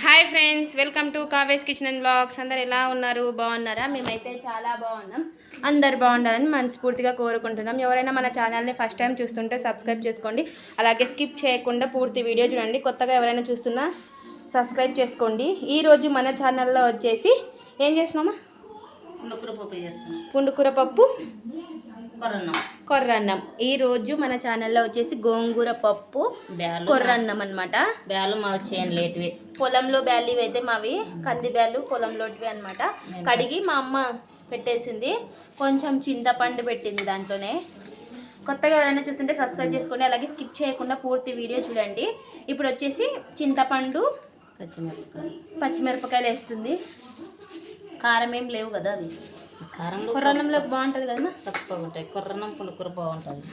Hi friends welcome to Kaave's kitchen and blogs. అందరు ఎలా ఉన్నారు? బాగున్నారా? మేమైతే చాలా బాగున్నాం. అందరు బాగుండాలని మనస్ఫూర్తిగా కోరుకుంటున్నాం. ఎవరైనా మన ఛానల్ని ఫస్ట్ టైం చూస్తుంటే సబ్స్క్రైబ్ చేసుకోండి. అలాగే స్కిప్ చేయకుండా పూర్తి వీడియో చూడండి. కొత్తగా ఎవరైనా చూస్తున్నా సబ్స్క్రైబ్ చేసుకోండి. ఈరోజు మన ఛానల్లో వచ్చేసి ఏం చేసినామా పుండుకూర పప్పు చేస్తున్నాం. పుండుకూర పప్పు. కొర్రన్నం. ఈరోజు మన ఛానల్లో వచ్చేసి గోంగూర పప్పు బ్యాలు కొర్రన్నం అనమాట బ్యాలు మా చేయను లేట్వి. పొలంలో బ్యాలీవి అయితే మావి కంది బ్యాలు పొలంలోటివి అనమాట కడిగి మా అమ్మ పెట్టేసింది. కొంచెం చింతపండు పెట్టింది దాంట్లోనే. కొత్తగా ఎవరైనా చూస్తుంటే సబ్స్క్రైబ్ చేసుకోండి అలాగే స్కిప్ చేయకుండా పూర్తి వీడియో చూడండి. ఇప్పుడు వచ్చేసి చింతపండు పచ్చిమిరపకాయలు. పచ్చిమిరపకాయలు వేస్తుంది. కారం ఏం లేవు కదా అవి. కారంలో కొర్రన్నంలోకి బాగుంటుంది కదా తక్కువ ఉంటాయి కొర్రన్నం పుండుకూర బాగుంటుంది.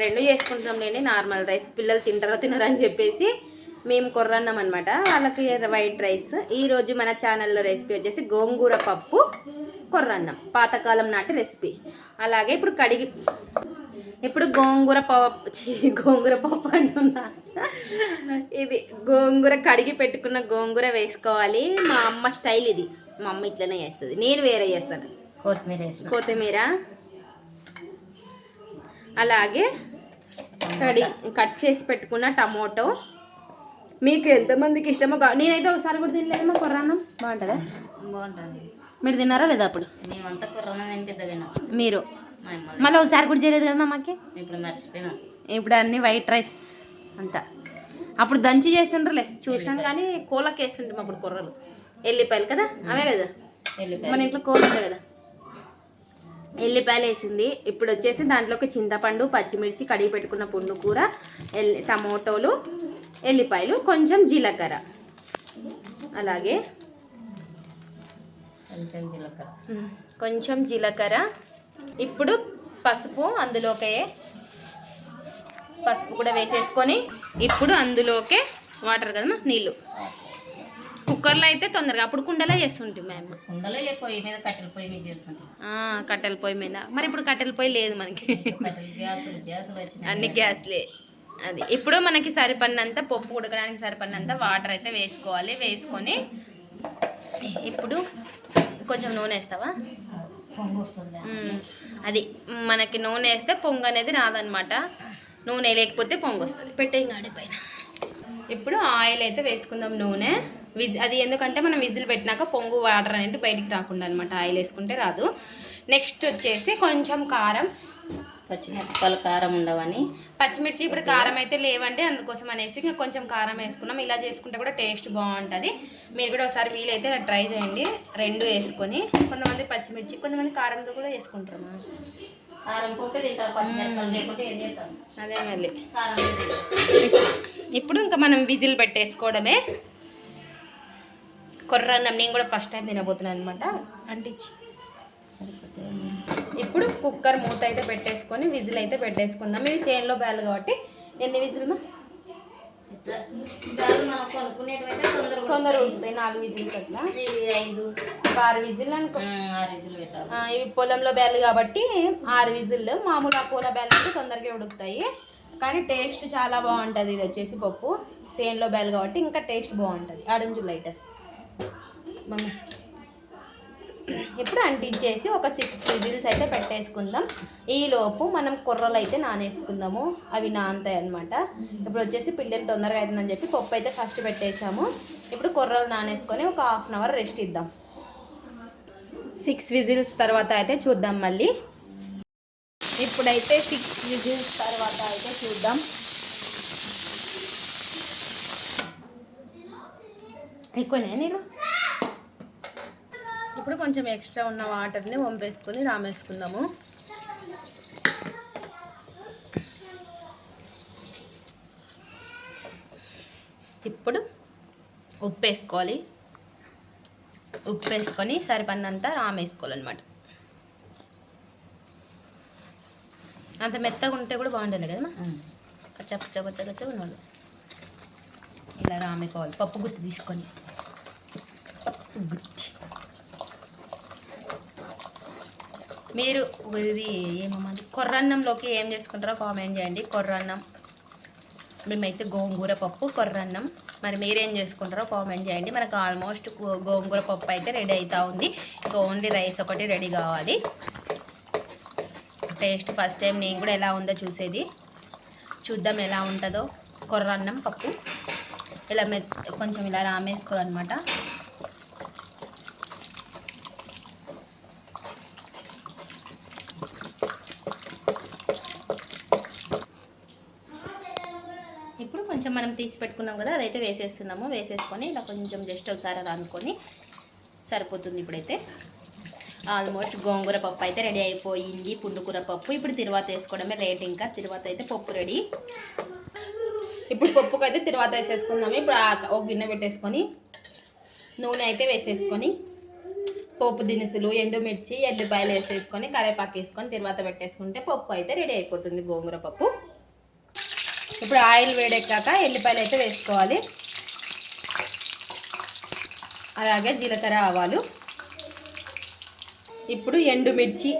రెండు చేసుకుంటాం లేండి. Normal rice. పిల్లలు తింటారో తినరా అని చెప్పేసి మేము కొర్రన్నం అనమాట వాళ్ళకి వైట్ రైస్. ఈ రోజు మన ఛానల్లో రెసిపీ వచ్చేసి గోంగూర పప్పు కొర్రన్నం. పాతకాలం నాటి రెసిపీ. అలాగే ఇప్పుడు కడిగి ఇప్పుడు గోంగూర పప్పు గోంగూర పప్పు అంటున్నా. ఇది గోంగూర కడిగి పెట్టుకున్న గోంగూర వేసుకోవాలి. మా అమ్మ స్టైల్ ఇది. మా అమ్మ ఇట్లనే చేస్తుంది. నేను వేరే చేస్తాను. కొత్తిమీర కొత్తిమీర. అలాగే కడి కట్ చేసి పెట్టుకున్న టమోటో. మీకు ఎంతమందికి ఇష్టమో నేనైతే ఒకసారి కూడా తినలేదమ్మా కొర్రాను బాగుంటుందా? బాగుంటుంది. మీరు తిన్నారా లేదా అప్పుడు? మేమంతా కొర్రన్నం మీరు? మళ్ళీ ఒకసారి కూడా చేయలేదు కదా మాకి? ఇప్పుడు మర్చిపోయినా. ఇప్పుడు అన్ని వైట్ రైస్ అంతా. అప్పుడు దంచి చేస్తుండ్రులే. చూసాను కానీ కోలకి వేస్తుంటాం అప్పుడు కొర్రలు. ఎల్లిపాయలు కదా? అవే కదా? మన ఇంట్లో కోలు ఉంటాయి కదా? ఎల్లిపాయలు వేసింది. ఇప్పుడు వచ్చేసి దాంట్లోకి చింతపండు పచ్చిమిర్చి కడిగి పెట్టుకున్న పుండు కూర ఎల్లి టమోటోలు ఎల్లిపాయలు కొంచెం జీలకర్ర. అలాగే? కొంచెం జీలకర్ర. కొంచెం జీలకర్ర. ఇప్పుడు పసుపు అందులోకే పసుపు కూడా వేసేసుకొని ఇప్పుడు అందులోకే వాటర్ కదా నీళ్ళు. కుక్కర్లో అయితే తొందరగా అప్పుడు కుండలో చేస్తుంటాం మేము. కుండలో పొయ్యి మీద కట్టెల పొయ్యి మీద చేస్తుంటాం. కట్టెల పొయ్యి మీద. మరి ఇప్పుడు కట్టెల పొయ్యి లేదు మనకి. అన్ని గ్యాస్లే. అది. ఇప్పుడు మనకి సరిపడినంత పప్పు ఉడకడానికి సరిపడినంత వాటర్ అయితే వేసుకోవాలి. వేసుకొని ఇప్పుడు కొంచెం నూనె వేస్తావా? పొంగు వస్తుంది మ్మ్. అది మనకి నూనె వేస్తే పొంగు అనేది రాదనమాట నూనె లేకపోతే పొంగు వస్తుంది పెట్టే పైన. ఇప్పుడు ఆయిల్ అయితే వేసుకుందాం నూనె. విజ్ అది ఎందుకంటే మనం విజిల్ పెట్టినాక పొంగు వాటర్ అనేది బయటికి రాకుండా అనమాట ఆయిల్ వేసుకుంటే రాదు. నెక్స్ట్ వచ్చేసి కొంచెం కారం. పచ్చిమిరపకాయలు కారం ఉండవని. పచ్చిమిర్చి ఇప్పుడు కారం అయితే లేవంటే అందుకోసం అనేసి ఇంకా కొంచెం కారం వేసుకున్నాం. ఇలా చేసుకుంటే కూడా టేస్ట్ బాగుంటుంది. మీరు కూడా ఒకసారి వీలైతే ట్రై చేయండి. రెండు వేసుకొని కొంతమంది పచ్చిమిర్చి కొంతమంది కారంతో కూడా వేసుకుంటారు మా. కారం పోతే తింటారు పచ్చిమిరపకాయలు లేకుంటే ఏం చేస్తాం అదే మళ్ళీ. కారం. ఇప్పుడు ఇంకా మనం విజిల్ పెట్టేసుకోవడమే. కొర్రన్నం నేను కూడా ఫస్ట్ టైం తినబోతున్నాను అనమాట అంటించి. ఇప్పుడు కుక్కర్ మూత అయితే పెట్టేసుకొని విజిల్ అయితే పెట్టేసుకుందాం. ఇవి సేన్లో బ్యాలు కాబట్టి. ఎన్ని విజిల్ తొందర ఉంటుంది నాలుగు విజిల్ అట్లా? ఇవి ఐదు. ఆరు విజిల్ అనుకో. ఆ, ఇవి పొలంలో బ్యాలు కాబట్టి ఆరు విజిల్ మామూలుగా పూల బ్యాలు అంటే తొందరగా ఉడుకుతాయి. కానీ టేస్ట్ చాలా బాగుంటుంది. ఇది వచ్చేసి పప్పు. సేన్లో బ్యాలు కాబట్టి ఇంకా టేస్ట్ బాగుంటుంది. ఆడుంజు లైటర్. మమ్మీ. ఇప్పుడు అంటించేసి ఒక సిక్స్ విజిల్స్ అయితే పెట్టేసుకుందాం. ఈలోపు మనం కుర్రలు అయితే నానేసుకుందాము. అవి నానతాయి అనమాట ఇప్పుడు వచ్చేసి పిల్లలు తొందరగా అవుతుందని చెప్పి పప్పు అయితే ఫస్ట్ పెట్టేసాము ఇప్పుడు కొర్రలు నానేసుకొని ఒక హాఫ్ అన్ అవర్ రెస్ట్ ఇద్దాం. సిక్స్ విజిల్స్ తర్వాత అయితే చూద్దాం మళ్ళీ. ఇప్పుడైతే సిక్స్ విజిల్స్ తర్వాత అయితే చూద్దాం. ఎక్కువనే నీళ్ళు? ఇప్పుడు కొంచెం ఎక్స్ట్రా ఉన్న వాటర్ని వంపేసుకొని రామేసుకుందాము. ఇప్పుడు ఉప్పు వేసుకోవాలి ఉప్పు వేసుకొని సరిపడినంత రామేసుకోవాలన్నమాట. అంత మెత్తగా ఉంటే కూడా బాగుంటుంది కదమ్మా? కచ్చ కచ్చ కచ్చ ఉన్నాడు ఇలా రామేకోవాలి. పప్పు గుత్తి తీసుకొని. పప్పు గుత్తి. మీరు ఇది ఏమమ్మంది కొర్రన్నంలోకి ఏం చేసుకుంటారో కామెంట్ చేయండి. కొర్రన్నం. మేమైతే గోంగూర పప్పు కొర్రన్నం. మరి మీరేం చేసుకుంటారో కామెంట్ చేయండి. మనకు ఆల్మోస్ట్ గోంగూర పప్పు అయితే రెడీ అవుతూ ఉంది. ఇంకా ఓన్లీ రైస్ ఒకటి రెడీ కావాలి. టేస్ట్ ఫస్ట్ టైం నేను కూడా ఎలా ఉందో చూసేది. చూద్దాం ఎలా ఉంటుందో. కొర్రన్నం పప్పు. ఇలా మె కొంచెం ఇలా రామేసుకోవాలన్నమాట ఇప్పుడు కొంచెం మనం తీసి పెట్టుకున్నాం కదా అదైతే వేసేస్తున్నాము. వేసేసుకొని ఇలా కొంచెం జస్ట్ ఒకసారి అలా అనుకొని సరిపోతుంది ఇప్పుడైతే. ఆల్మోస్ట్ గోంగూర పప్పు అయితే రెడీ అయిపోయింది పుండుకూర పప్పు. ఇప్పుడు తిరువాత వేసుకోవడమే లేట్ ఇంకా. తిరువాత అయితే పప్పు రెడీ. ఇప్పుడు పప్పుకు అయితే తిరువాత వేసేసుకుందాము. ఇప్పుడు ఆ- ఒక గిన్నె పెట్టేసుకొని నూనె అయితే వేసేసుకొని పోపు దినుసులు ఎండుమిర్చి ఎల్లిపాయలు వేసేసుకొని కరేపాకు వేసుకొని తర్వాత పెట్టేసుకుంటే పప్పు అయితే రెడీ అయిపోతుంది గోంగూర పప్పు. ఇప్పుడు ఆయిల్ వేడెక్కాక ఎల్లిపాయలు అయితే వేసుకోవాలి. అలాగే జీలకర్ర ఆవాలు. ఇప్పుడు ఎండుమిర్చి.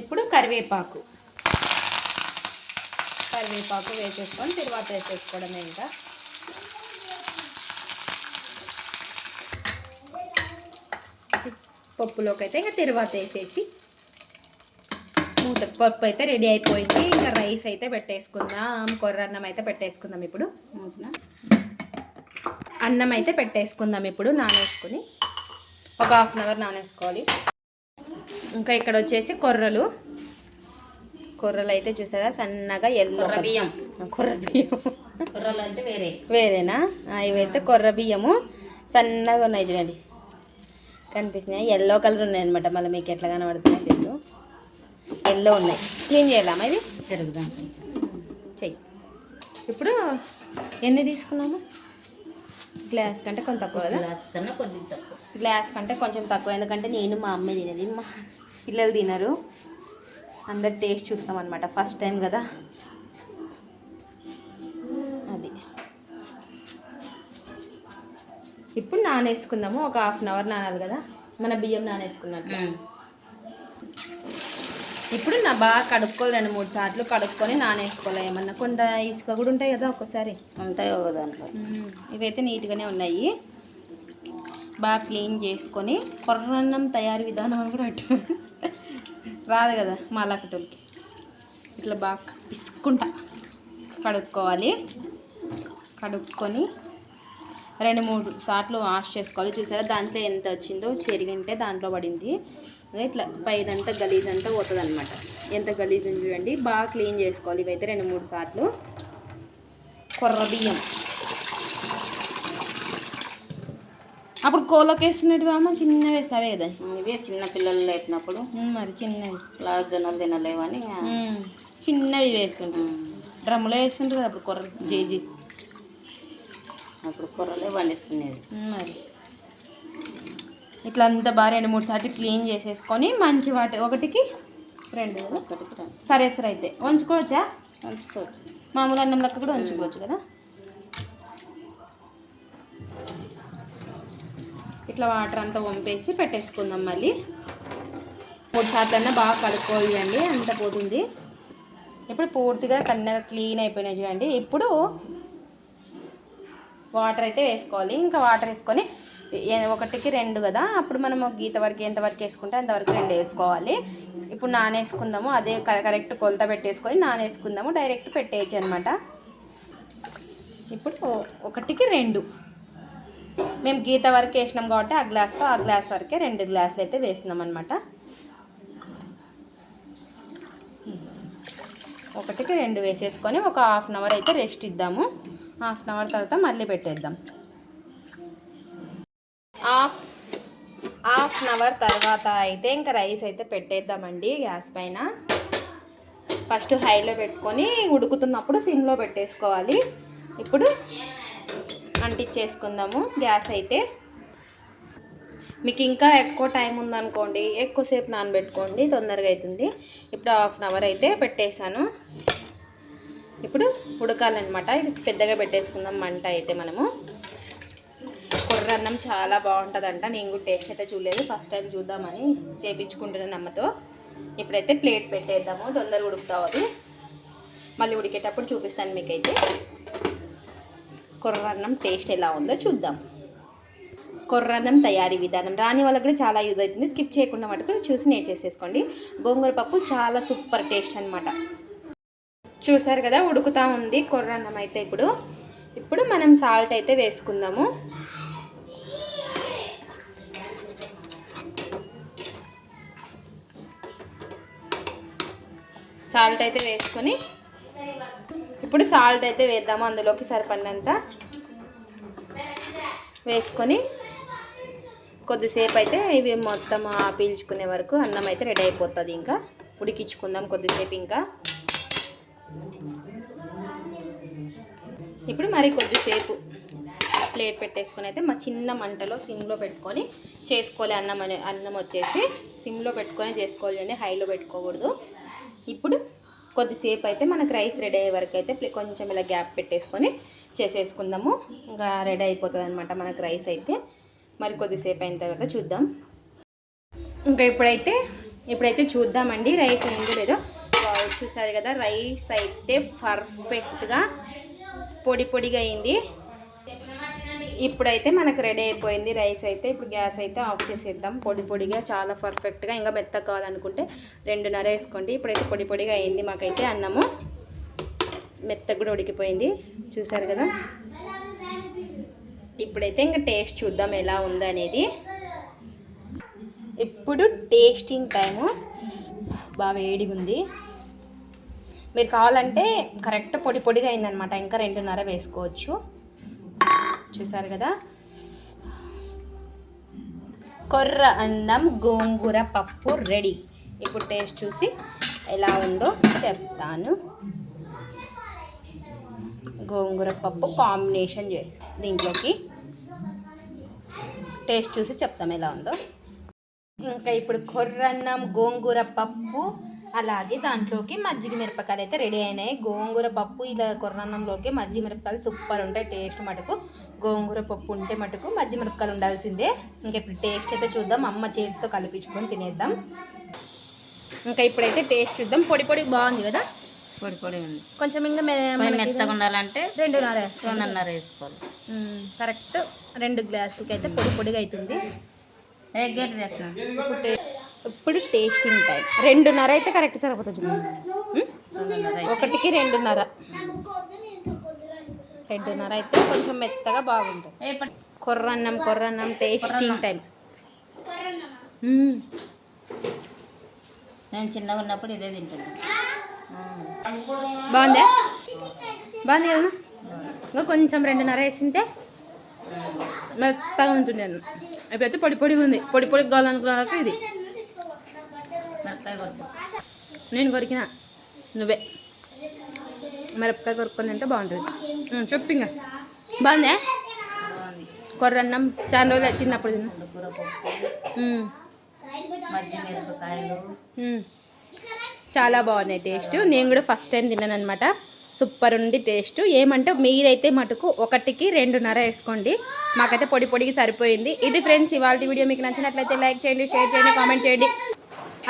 ఇప్పుడు కరివేపాకు. కరివేపాకు వేసేసుకొని తర్వాత వేసేసుకోవడమే ఇంకా. పప్పులోకి అయితే ఇంకా తర్వాత వేసేసి మూత పప్పు అయితే రెడీ అయిపోయింది. ఇంకా రైస్ అయితే పెట్టేసుకుందాం. కొర్ర అన్నం అయితే పెట్టేసుకుందాం ఇప్పుడు. అన్నం అయితే పెట్టేసుకుందాం ఇప్పుడు నానేసుకుని. ఒక హాఫ్ అన్ అవర్ నానేసుకోవాలి. ఇంకా ఇక్కడ వచ్చేసి కొర్రలు. కొర్రలు అయితే చూసారా? సన్నగా ఎల్లో బియ్యం. కొర్ర బియ్యం. కుర్రలు అంటే వేరే. వేరేనా? ఇవైతే కొర్ర బియ్యము. సన్నగా ఉన్నాయి చూడండి. కనిపిస్తున్నాయి? ఎల్లో కలర్ ఉన్నాయి అనమాట మళ్ళీ మీకు ఎట్లా కనబడుతున్నాయి ఎల్లో ఉన్నాయి. క్లీన్ చేయాలమ్మా ఇది? జరుగుదాం చెయ్యి. ఇప్పుడు ఎన్ని తీసుకున్నాము? గ్లాస్ కంటే కొంచెం తక్కువ గ్లాస్ కన్నా కొద్దిగా తక్కువ. గ్లాస్ కంటే కొంచెం తక్కువ. ఎందుకంటే నేను మా అమ్మ తినేది. మా పిల్లలు తినరు. అందరు టేస్ట్ చూస్తాం అనమాట ఫస్ట్ టైం కదా. అది. ఇప్పుడు నానేసుకుందాము. ఒక హాఫ్ అన్ అవర్ నానాలి కదా. మన బియ్యం నానేసుకున్నట్టు. ఇప్పుడు నా బాగా కడుక్కోవాలి రెండు మూడు సార్లు కడుక్కొని నానేసుకోవాలి. ఏమన్నా కొంత ఇసుక కూడా ఉంటాయి కదా ఒక్కోసారి. ఉంటాయి ఒక దాంట్లో. ఇవైతే నీట్గానే ఉన్నాయి. బాగా క్లీన్ చేసుకొని కొర్రన్నం తయారీ విధానం అని కూడా పెట్టు రాదు కదా మాలాకటోళ్ళకి. ఇట్లా బాగా పిసుకుంటా కడుక్కోవాలి. కడుక్కొని రెండు మూడు సార్లు వాష్ చేసుకోవాలి. చూసారా? దాంట్లో ఎంత వచ్చిందో చెరిగింటే దాంట్లో పడింది. ఇట్లా పైదంతా గలీజ్ అంతా పోతుంది అనమాట ఎంత గలీజ్ ఉంది చూడండి. బాగా క్లీన్ చేసుకోవాలి ఇవైతే రెండు మూడు సార్లు. కొర్ర బియ్యం. అప్పుడు కోలోకి వేస్తున్నట్టు అమ్మ? చిన్నవి వేసావే కదా ఇవే చిన్న పిల్లలు లేపినప్పుడు. మరి చిన్నవి. క్లాస్ జొన్నలు తినలేవని చిన్నవి వేస్తుంటారు డ్రమ్ములో వేస్తుంటారు కదా అప్పుడు కొర్ర జేజీ. అప్పుడు కూరలే ఉమ్, మరి. ఇట్లా అంతా బాగా రెండు మూడు సార్లు క్లీన్ చేసేసుకొని మంచి వాటి ఒకటికి రెండు. ఒకటికి రెండు. సరే సరే అయితే. ఉంచుకోవచ్చా ఉంచుకోవచ్చు మామూలు అన్నం లెక్క కూడా ఉంచుకోవచ్చు కదా? ఇట్లా వాటర్ అంతా వంపేసి పెట్టేసుకుందాం మళ్ళీ. మూడు సార్లన్నా బాగా కడుక్కోవాలండి అంత పోతుంది. ఇప్పుడు పూర్తిగా కన్నగా క్లీన్ అయిపోయినాయి చూడండి. ఇప్పుడు వాటర్ అయితే వేసుకోవాలి. ఇంకా వాటర్ వేసుకొని ఒకటికి రెండు కదా. అప్పుడు మనం గీత వరకు ఎంతవరకు వేసుకుంటే అంతవరకు రెండు వేసుకోవాలి. ఇప్పుడు నానేసుకుందాము. అదే కరెక్ట్ కొలత పెట్టేసుకొని నానేసుకుందాము. డైరెక్ట్ పెట్టేయచ్చు అనమాట ఇప్పుడు ఒకటికి రెండు. మేము గీత వరకు వేసినాం కాబట్టి ఆ గ్లాస్తో ఆ గ్లాస్ వరకే రెండు గ్లాసులు అయితే వేసినాం అనమాట ఒకటికి రెండు వేసేసుకొని ఒక హాఫ్ అన్ అవర్ అయితే రెస్ట్ ఇద్దాము. హాఫ్ అన్ అవర్ తర్వాత మళ్ళీ పెట్టేద్దాం. హాఫ్ హాఫ్ అన్ అవర్ తర్వాత అయితే ఇంకా రైస్ అయితే పెట్టేద్దామండి గ్యాస్ పైన. ఫస్ట్ హైలో పెట్టుకొని ఉడుకుతున్నప్పుడు సిమ్లో పెట్టేసుకోవాలి. ఇప్పుడు అంటించేసుకుందాము గ్యాస్ అయితే. మీకు ఇంకా ఎక్కువ టైం ఉందనుకోండి ఎక్కువసేపు నానబెట్టుకోండి తొందరగా అవుతుంది. ఇప్పుడు హాఫ్ అన్ అవర్ అయితే పెట్టేశాను. ఇప్పుడు ఉడకాలన్నమాట. ఇది పెద్దగా పెట్టేసుకుందాం మంట అయితే మనము. కొర్ర అన్నం చాలా బాగుంటుందంట. నేను కూడా టేస్ట్ అయితే చూడలేదు. ఫస్ట్ టైం చూద్దామని చేపించుకుంటున్నాను అమ్మతో ఇప్పుడైతే ప్లేట్ పెట్టేద్దాము. తొందరగా ఉడుకుతావు అది. మళ్ళీ ఉడికేటప్పుడు చూపిస్తాను మీకైతే. కొర్రన్నం టేస్ట్ ఎలా ఉందో చూద్దాం. కొర్రన్నం తయారీ విధానం. రాని వాళ్ళకి కూడా చాలా యూజ్ అవుతుంది. స్కిప్ చేయకుండా మటుకు చూసి నేర్చేసేసుకోండి. గోంగూర పప్పు చాలా సూపర్ టేస్ట్ అనమాట చూసారు కదా ఉడుకుతా ఉంది కొర్రన్నం అయితే ఇప్పుడు. ఇప్పుడు మనం సాల్ట్ అయితే వేసుకుందాము. సాల్ట్ అయితే వేసుకొని ఇప్పుడు సాల్ట్ అయితే వేద్దాము అందులోకి సరిపడినంత. వేసుకొని కొద్దిసేపు అయితే ఇవి మొత్తం పీల్చుకునే వరకు అన్నం అయితే రెడీ అయిపోతుంది ఇంకా. ఉడికించుకుందాం కొద్దిసేపు ఇంకా. ఇప్పుడు మరి కొద్దిసేపు ప్లేట్ పెట్టేసుకొని అయితే మా చిన్న మంటలో సిమ్లో పెట్టుకొని చేసుకోవాలి. అన్నం అనే అన్నం వచ్చేసి సిమ్లో పెట్టుకొని చేసుకోవాలి అండి హైలో పెట్టుకోకూడదు. ఇప్పుడు కొద్దిసేపు అయితే మనకు రైస్ రెడీ అయ్యే వరకు అయితే కొంచెం ఇలా గ్యాప్ పెట్టేసుకొని చేసేసుకుందాము. ఇంకా రెడీ అయిపోతుంది అనమాట మనకు రైస్ అయితే. మరి కొద్దిసేపు అయిన తర్వాత చూద్దాం. ఇంకా ఇప్పుడైతే ఇప్పుడైతే చూద్దామండి రైస్ అయిందో లేదో. చూసారు కదా రైస్ అయితే పర్ఫెక్ట్గా పొడి పొడిగా అయింది. ఇప్పుడైతే మనకు రెడీ అయిపోయింది రైస్ అయితే. ఇప్పుడు గ్యాస్ అయితే ఆఫ్ చేసేద్దాం. పొడి పొడిగా చాలా పర్ఫెక్ట్గా ఇంకా మెత్త కావాలనుకుంటే రెండున్నర వేసుకోండి. ఇప్పుడైతే పొడి పొడిగా అయింది మాకైతే అన్నము. మెత్తగా కూడా ఉడికిపోయింది. చూసారు కదా? ఇప్పుడైతే ఇంకా టేస్ట్ చూద్దాం ఎలా ఉందనేది. ఇప్పుడు టేస్టింగ్ టైము. బాగా వేడిగా ఉంది మీరు కావాలంటే కరెక్ట్ పొడి పొడిగా అయిందనమాట. ఇంకా రెండున్నర వేసుకోవచ్చు. చూసారు కదా? కొర్ర అన్నం గోంగూర పప్పు రెడీ. ఇప్పుడు టేస్ట్ చూసి ఎలా ఉందో చెప్తాను. గోంగూర పప్పు కాంబినేషన్ చే దీంట్లోకి. టేస్ట్ చూసి చెప్తాం ఎలా ఉందో. ఇంకా ఇప్పుడు కొర్రన్నం గోంగూర పప్పు అలాగే దాంట్లోకి మజ్జిగ మిరపకాయలు అయితే రెడీ అయినాయి. గోంగూర పప్పు ఇలా కొర్రన్నంలోకి మజ్జిగ మిరపకాయలు సూపర్ ఉంటాయి. టేస్ట్ మటుకు గోంగూర పప్పు ఉంటే మటుకు మజ్జిగ మిరపకాయలు ఉండాల్సిందే. ఇంకా ఇప్పుడు టేస్ట్ అయితే చూద్దాం. అమ్మ చేతితో కలిపించుకొని తినేద్దాం. ఇంకా ఇప్పుడైతే టేస్ట్ చూద్దాం. పొడి పొడి బాగుంది కదా? పొడి పొడి ఉంది. కొంచెం ఇంకా మెత్తగా ఉండాలంటే రెండున్నర రెండున్నర వేసుకోవాలి. కరెక్ట్. రెండు గ్లాసులకి అయితే పొడి పొడిగా అవుతుంది ఏ గేట్ తెచ్చిన ఇప్పుడు టేస్టింగ్ టైం రెండున్నర అయితే కరెక్ట్ సరిపోతుంది ఒకటికి రెండున్నర. రెండున్నర అయితే కొంచెం మెత్తగా బాగుంటుంది. కొర్రన్నం కొర్రన్నం టేస్టింగ్ టైం. నేను చిన్నగా ఉన్నప్పుడు ఇదే తింటాను బాగుందా? బాగుంది కదా ఇంకా కొంచెం రెండున్నర వేసింటే మెత్తగా ఉంటుంది అన్న. ఇప్పుడైతే పొడి పొడిగా ఉంది. పొడి పొడిగా కావాలనుకున్నాక ఇది. మిరపకాయ నేను కొరికిన. నువ్వే. మిరపకాయ కొరుక్కొని తింటే బాగుంటుంది. ఉమ్, చెప్పు కొర్ర బాగుందా? కొర్రన్నం చాలా రోజులు చిన్నప్పుడు తిన్నా. చాలా బాగున్నాయి టేస్ట్. నేను కూడా ఫస్ట్ టైం తిన్నాను అనమాట సూపర్ ఉంది టేస్ట్. ఏమంటే మీరైతే మటుకు ఒకటికి రెండున్నర వేసుకోండి. మాకైతే పొడి పొడికి సరిపోయింది. ఇది ఫ్రెండ్స్ ఇవాళ వీడియో మీకు నచ్చినట్లయితే లైక్ చేయండి షేర్ చేయండి కామెంట్ చేయండి.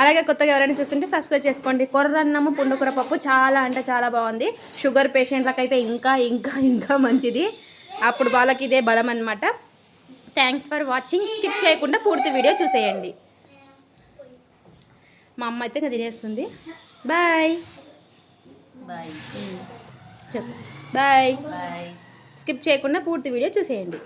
అలాగే కొత్తగా ఎవరైనా చూస్తుంటే సబ్స్క్రైబ్ చేసుకోండి. కొర్రన్నము పుండుకూర పప్పు చాలా అంటే చాలా బాగుంది. షుగర్ పేషెంట్లకు అయితే ఇంకా ఇంకా ఇంకా మంచిది. అప్పుడు వాళ్ళకి ఇదే బలం అనమాట థ్యాంక్స్ ఫర్ వాచింగ్ స్కిప్ చేయకుండా పూర్తి వీడియో చూసేయండి. మా అమ్మ అయితే ఇంకా తినేస్తుంది. బాయ్ బాయ్ చెప్పు. బాయ్ స్కిప్ చేయకుండా పూర్తి వీడియో చూసేయండి.